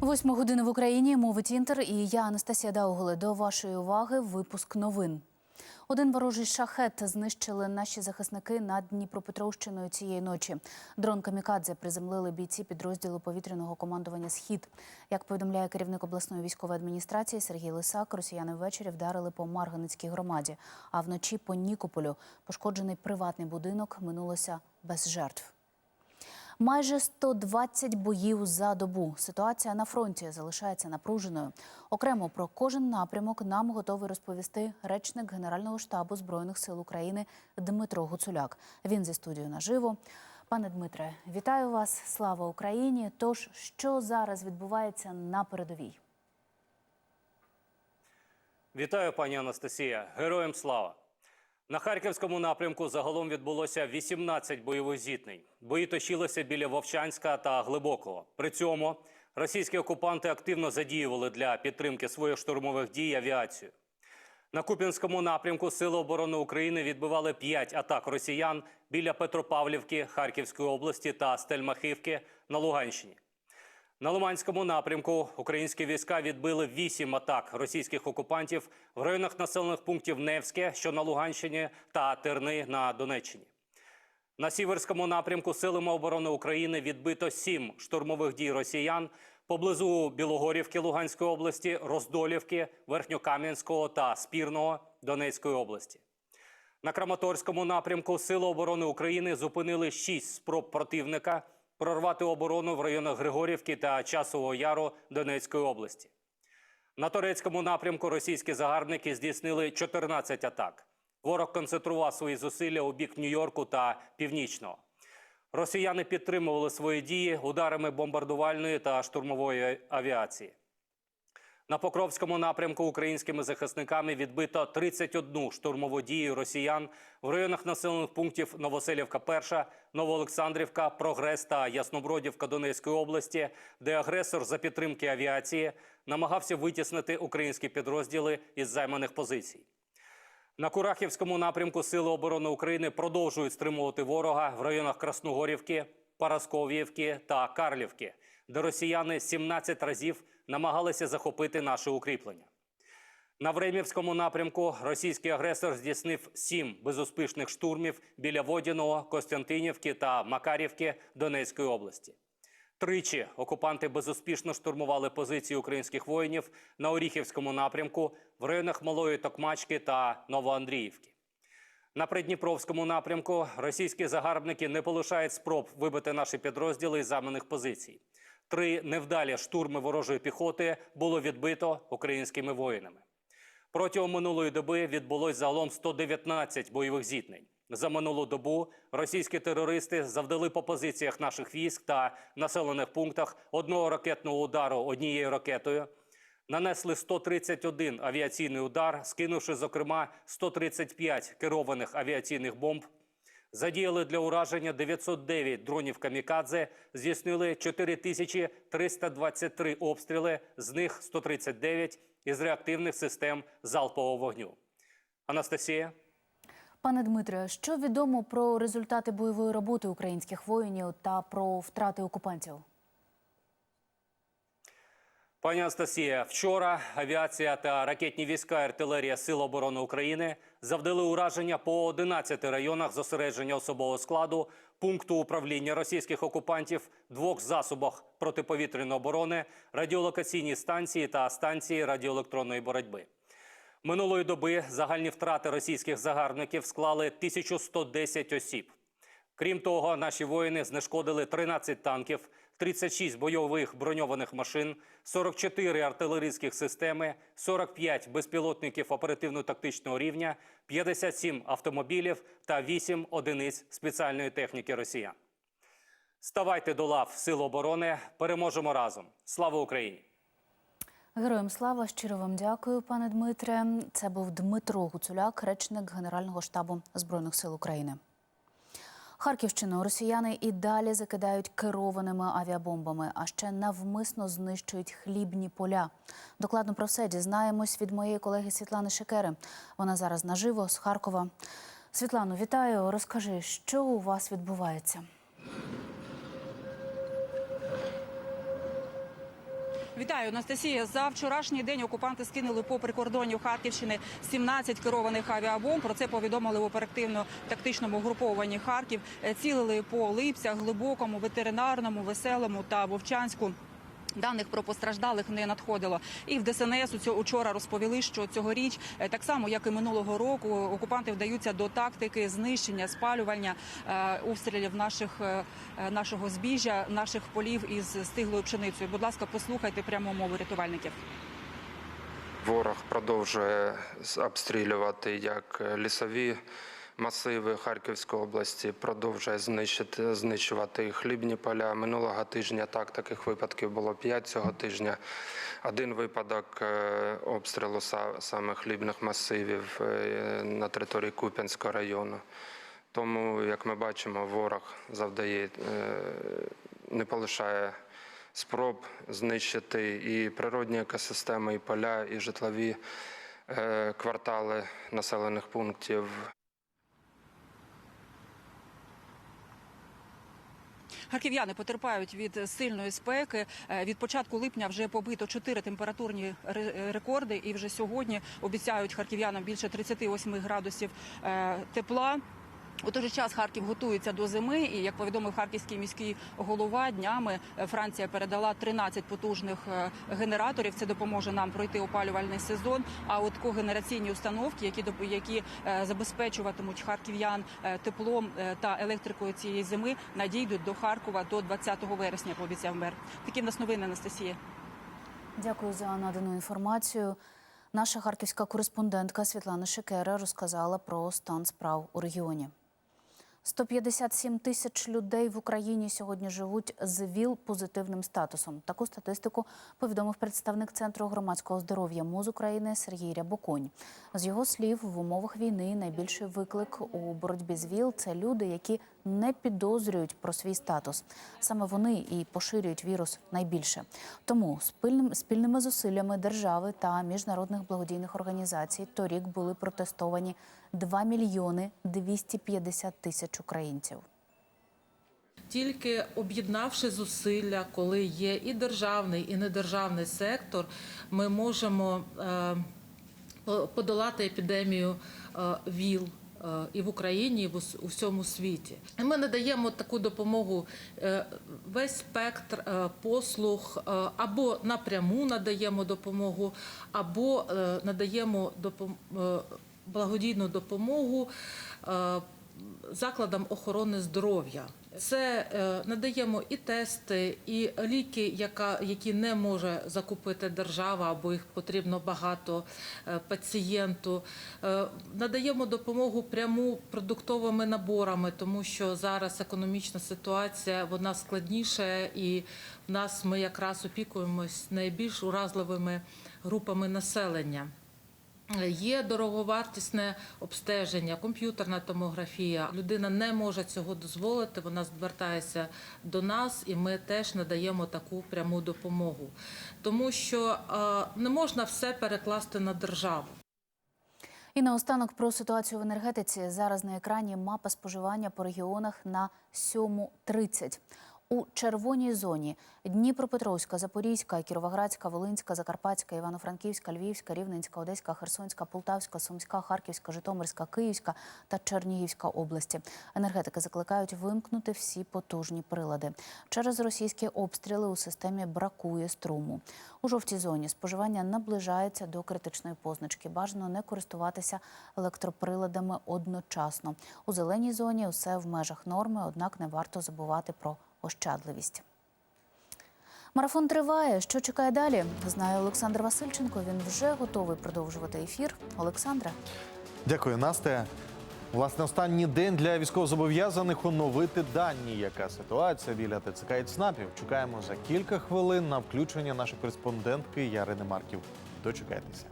Восьма година в Україні мовить інтер. І я Анастасія Дауголе. До вашої уваги випуск новин. Один ворожий шахет знищили наші захисники над Дніпропетровщиною цієї ночі. Дрон Камікадзе приземлили бійці підрозділу повітряного командування Схід. Як повідомляє керівник обласної військової адміністрації Сергій Лисак, росіяни ввечері вдарили по Марганицькій громаді, а вночі по Нікополю пошкоджений приватний будинок минулося без жертв. Майже 120 боїв за добу. Ситуація на фронті залишається напруженою. Окремо про кожен напрямок нам готовий розповісти речник Генерального штабу збройних сил України Дмитро Гуцуляк. Він зі студією наживо. Пане Дмитре, вітаю вас! Слава Україні! Тож, що зараз відбувається на передовій? Вітаю, пані Анастасія. Героям слава. На харківському напрямку загалом відбулося 18 бойових зіткнень. Бої точилися біля Вовчанська та Глибокого. При цьому російські окупанти активно задіювали для підтримки своїх штурмових дій авіацію. На Куп'янському напрямку Сили оборони України відбивали 5 атак росіян біля Петропавлівки Харківської області та Стельмахівки на Луганщині. На Лиманському напрямку українські війська відбили вісім атак російських окупантів в районах населених пунктів Невське, що на Луганщині, та Терни на Донеччині. На Сіверському напрямку силами оборони України відбито сім штурмових дій росіян поблизу Білогорівки Луганської області, Роздолівки, Верхньокам'янського та Спірного Донецької області. На Краматорському напрямку Сили оборони України зупинили шість спроб противника прорвати оборону в районах Григорівки та Часового Яру Донецької області. На турецькому напрямку російські загарбники здійснили 14 атак. Ворог концентрував свої зусилля у бік Нью-Йорку та Північного. Росіяни підтримували свої дії ударами бомбардувальної та штурмової авіації. На Покровському напрямку українськими захисниками відбито 31 штурмову дію росіян в районах населених пунктів Новоселівка, 1, Новоолександрівка, Прогрес та Яснобродівка Донецької області, де агресор за підтримки авіації намагався витіснити українські підрозділи із займаних позицій. На Курахівському напрямку Сили оборони України продовжують стримувати ворога в районах Красногорівки, Парасков'ївки та Карлівки, де росіяни 17 разів намагалися захопити наше укріплення. На Времівському напрямку російський агресор здійснив сім безуспішних штурмів біля Водяного, Костянтинівки та Макарівки Донецької області. Тричі окупанти безуспішно штурмували позиції українських воїнів на Оріхівському напрямку в районах Малої Токмачки та Новоандріївки. На Придніпровському напрямку російські загарбники не полишають спроб вибити наші підрозділи із займаних позицій. Три невдалі штурми ворожої піхоти було відбито українськими воїнами. Протягом минулої доби відбулось загалом 119 бойових зіткнень. За минулу добу російські терористи завдали по позиціях наших військ та населених пунктах одного ракетного удару однією ракетою. Нанесли 131 авіаційний удар, скинувши, зокрема, 135 керованих авіаційних бомб. Задіяли для ураження 909 дронів камікадзе, здійснили 4323 обстріли, з них 139 із реактивних систем залпового вогню. Анастасія. Пане Дмитре, що відомо про результати бойової роботи українських воїнів та про втрати окупантів? Пані Анастасія, вчора авіація та ракетні війська артилерія Сил оборони України завдали ураження по 11 районах зосередження особового складу, пункту управління російських окупантів, двох засобах протиповітряної оборони, радіолокаційній станції та станції радіоелектронної боротьби. Минулої доби загальні втрати російських загарбників склали 1110 осіб. Крім того, наші воїни знешкодили 13 танків, 36 бойових броньованих машин, 44 артилерійських системи, 45 безпілотників оперативно-тактичного рівня, 57 автомобілів та 8 одиниць спеціальної техніки росіян. Ставайте до лав Сил оборони. Переможемо разом. Слава Україні! Героям слава щиро вам дякую, пане Дмитре. Це був Дмитро Гуцуляк, речник Генерального штабу збройних сил України. Харківщину росіяни і далі закидають керованими авіабомбами, а ще навмисно знищують хлібні поля. Докладно про все дізнаємось від моєї колеги Світлани Шекери. Вона зараз наживо з Харкова. Світлано, вітаю. Розкажи, що у вас відбувається. Вітаю, Анастасія. За вчорашній день окупанти скинули по прикордонню Харківщини 17 керованих авіабомб. Про це повідомили в оперативно-тактичному групованні Харків. Е, Цілили по Липцях, глибокому, ветеринарному, веселому та Вовчанську. Даних про постраждалих не надходило. І в ДСНС учора розповіли, що цьогоріч, е, так само як і минулого року, окупанти вдаються до тактики знищення, спалювання е, обстрілів наших е, нашого збіжжя, наших полів із стиглою пшеницею. Будь ласка, послухайте пряму мову рятувальників. Ворог продовжує обстрілювати як лісові масиви Харківської області, продовжує знищити, знищувати хлібні поля. Минулого тижня так таких випадків було п'ять цього тижня. Один випадок е, обстрілу са- саме хлібних масивів е, на території Куп'янського району. Тому, як ми бачимо, ворог завдає, е, не полишає спроб знищити і природні екосистеми, і поля, і житлові квартали населених пунктів. Харків'яни потерпають від сильної спеки. Е, Від початку липня вже побито чотири температурні ре- рекорди, і вже сьогодні обіцяють харків'янам більше 38 градусів е, тепла. У той же час Харків готується до зими, і як повідомив харківський міський голова, днями е, Франція передала 13 потужних е, генераторів. Це допоможе нам пройти опалювальний сезон. А от когенераційні установки, які які е, забезпечуватимуть харків'ян теплом та електрикою цієї зими, надійдуть до Харкова до 20 вересня. Пообіцяв мер. Такі в нас новини, Анастасія. Дякую за надану інформацію. Наша харківська кореспондентка Світлана Шекера розказала про стан справ у регіоні. 157 тисяч людей в Україні сьогодні живуть з ВІЛ-позитивним статусом. Таку статистику повідомив представник Центру громадського здоров'я МОЗ України Сергій Рябоконь. З його слів, в умовах війни найбільший виклик у боротьбі з ВІЛ – це люди, які не підозрюють про свій статус. Саме вони і поширюють вірус найбільше. Тому спільним, спільними зусиллями держави та міжнародних благодійних організацій торік були протестовані 2 мільйони 250 тисяч українців. Тільки об'єднавши зусилля, коли є і державний, і недержавний сектор, ми можемо е, подолати епідемію е, ВІЛ. Е, І в Україні, і в усьому світі ми надаємо таку допомогу е, весь спектр е, послуг, або напряму надаємо допомогу, або надаємо благодійну допомогу закладам охорони здоров'я. Це е, надаємо і тести, і ліки, яка, які не може закупити держава, або їх потрібно багато е, пацієнту. Е, надаємо допомогу пряму продуктовими наборами, тому що зараз економічна ситуація вона складніша, і в нас ми якраз опікуємось найбільш уразливими групами населення. Є дороговартісне обстеження, комп'ютерна томографія. Людина не може цього дозволити. Вона звертається до нас, і ми теж надаємо таку пряму допомогу, тому що е, не можна все перекласти на державу. І наостанок про ситуацію в енергетиці. Зараз на екрані мапа споживання по регіонах на 7.30. У червоній зоні Дніпропетровська, Запорізька, Кіровоградська, Волинська, Закарпатська, Івано-Франківська, Львівська, Рівненська, Одеська, Херсонська, Полтавська, Сумська, Харківська, Житомирська, Київська та Чернігівська області. Енергетики закликають вимкнути всі потужні прилади. Через російські обстріли у системі бракує струму. У жовтій зоні споживання наближається до критичної позначки. Бажано не користуватися електроприладами одночасно. У зеленій зоні усе в межах норми, однак не варто забувати про ощадливість. Марафон триває. Що чекає далі? Знає Олександр Васильченко. Він вже готовий продовжувати ефір. Олександре. Дякую, Настя. Власне, останній день для військовозобов'язаних оновити дані. Яка ситуація біля ТЦК і ЦНАПів? Чекаємо за кілька хвилин на включення нашої кореспондентки Ярини Марків. Дочекайтеся.